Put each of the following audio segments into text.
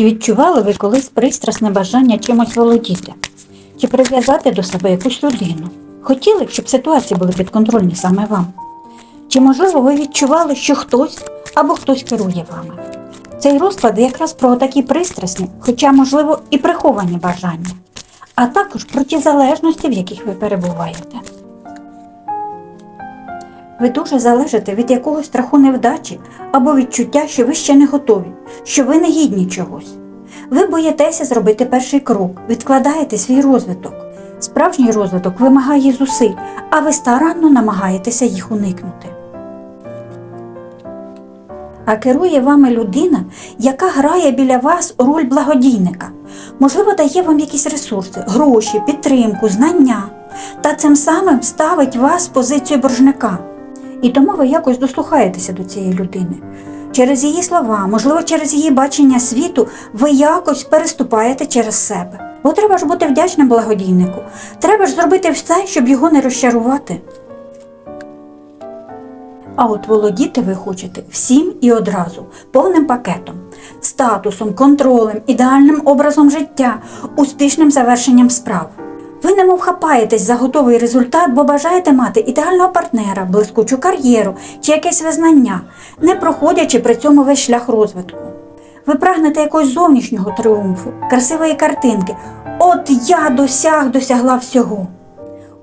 Чи відчували ви колись пристрасне бажання чимось володіти? Чи прив'язати до себе якусь людину? Хотіли, щоб ситуації були підконтрольні саме вам? Чи, можливо, ви відчували, що хтось або хтось керує вами? Цей розклад якраз про такі пристрасні, хоча, можливо, і приховані бажання, а також про ті залежності, в яких ви перебуваєте. Ви дуже залежите від якогось страху невдачі або відчуття, що ви ще не готові, що ви не гідні чогось. Ви боїтеся зробити перший крок, відкладаєте свій розвиток. Справжній розвиток вимагає зусиль, а ви старанно намагаєтеся їх уникнути. А керує вами людина, яка грає біля вас роль благодійника. Можливо, дає вам якісь ресурси, гроші, підтримку, знання, та цим самим ставить вас в позицію боржника. І тому ви якось дослухаєтеся до цієї людини. Через її слова, можливо, через її бачення світу, ви якось переступаєте через себе. Бо треба ж бути вдячним благодійнику. Треба ж зробити все, щоб його не розчарувати. А от володіти ви хочете всім і одразу, повним пакетом, статусом, контролем, ідеальним образом життя, успішним завершенням справ. Ви немов хапаєтесь за готовий результат, бо бажаєте мати ідеального партнера, блискучу кар'єру чи якесь визнання, не проходячи при цьому весь шлях розвитку. Ви прагнете якогось зовнішнього тріумфу, красивої картинки. От я досяг, досягла всього.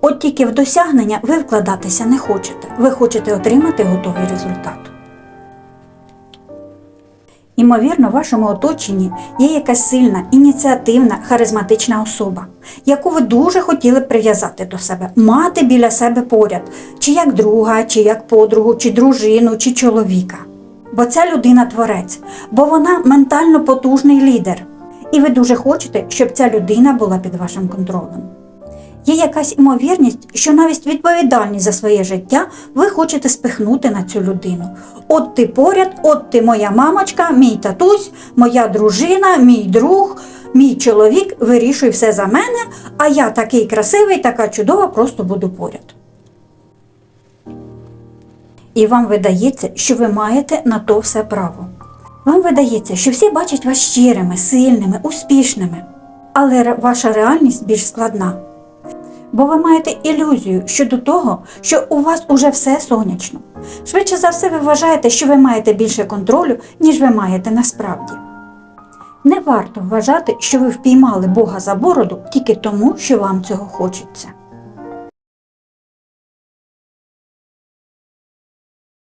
От тільки в досягнення ви вкладатися не хочете. Ви хочете отримати готовий результат. Імовірно, в вашому оточенні є якась сильна, ініціативна, харизматична особа, яку ви дуже хотіли б прив'язати до себе, мати біля себе поряд, чи як друга, чи як подругу, чи дружину, чи чоловіка. Бо ця людина творець, бо вона ментально потужний лідер. І ви дуже хочете, щоб ця людина була під вашим контролем. Є якась імовірність, що навіть відповідальність за своє життя ви хочете спихнути на цю людину. От ти поряд, от ти моя мамочка, мій татусь, моя дружина, мій друг, мій чоловік вирішуй все за мене, а я такий красивий, така чудова, просто буду поряд. І вам видається, що ви маєте на то все право. Вам видається, що всі бачать вас щирими, сильними, успішними, але ваша реальність більш складна. Бо ви маєте ілюзію щодо того, що у вас уже все сонячно. Швидше за все, ви вважаєте, що ви маєте більше контролю, ніж ви маєте насправді. Не варто вважати, що ви впіймали Бога за бороду тільки тому, що вам цього хочеться.